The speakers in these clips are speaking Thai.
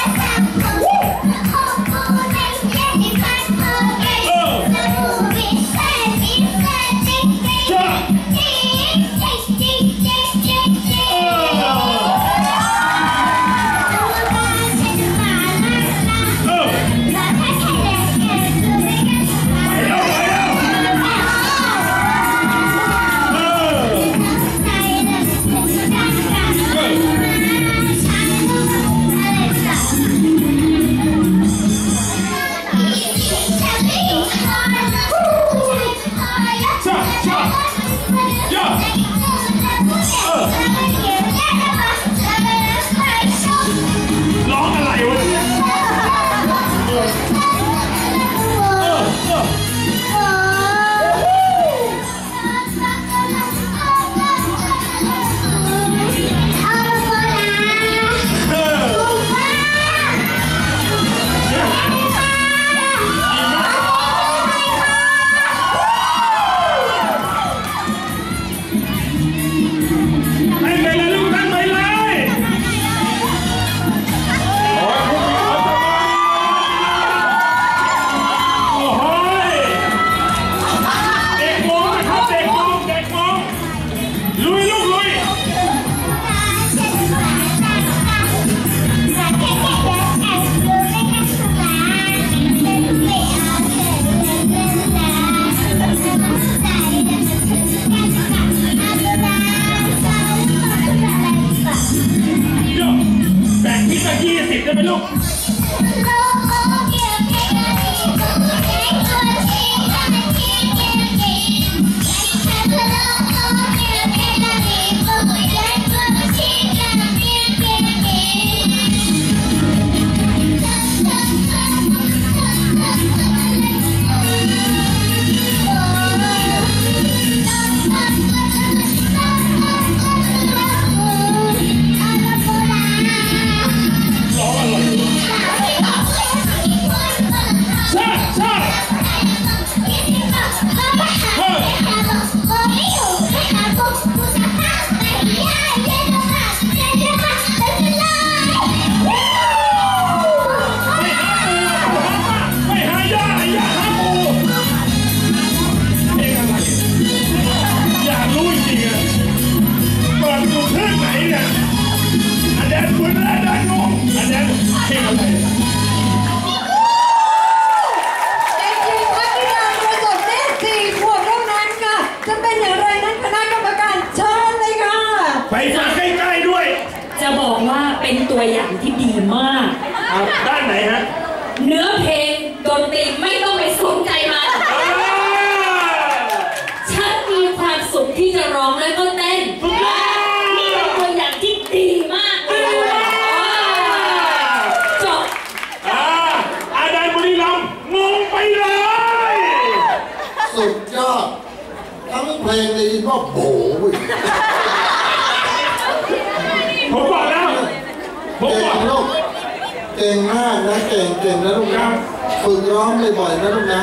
Essa Hello. ดีมาก เอาด้านไหนฮะเนื้อเพลงดนตรีไม่ต้องไปสนใจมันอ่าฉันมีความสุขที่จะร้องและก็เต้นสุดยอดนี่เป็นตัวอย่างที่ดีมากเลยจบอ่าอาจารย์บุรีรัมย์งงไปเลย สุดยอดทั้งเพลงได้ยินว่าโบ ผมเก่บอกงลูกเก่งมากนะเก่งเก่งนะลูกนะฝึกร้องบ่อยๆนะลูกนะ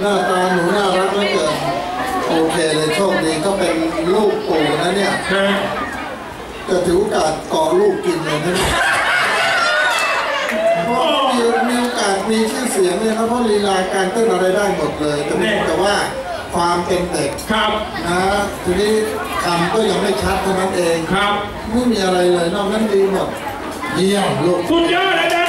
หน้าตาหนูน่ารักเหลือเกินโอเคเลยโชคดีก็เป็นลูกปู่นะเนี่ยฮะจะถือโอกาสเกาะลูกกินเลยนะเนี่ยเพราะมีมีโอกาสมีชื่อเสียงเนี่ยนะเพราะลีลาการเต้นอะไรได้หมดเลยแต่เพียงแต่ว่าความเป็นเด็กครับนะทีนี้คำก็ยังไม่ชัดเท่านั้นเองครับไม่มีอะไรเลยนอกนั้นดีหมด เยี่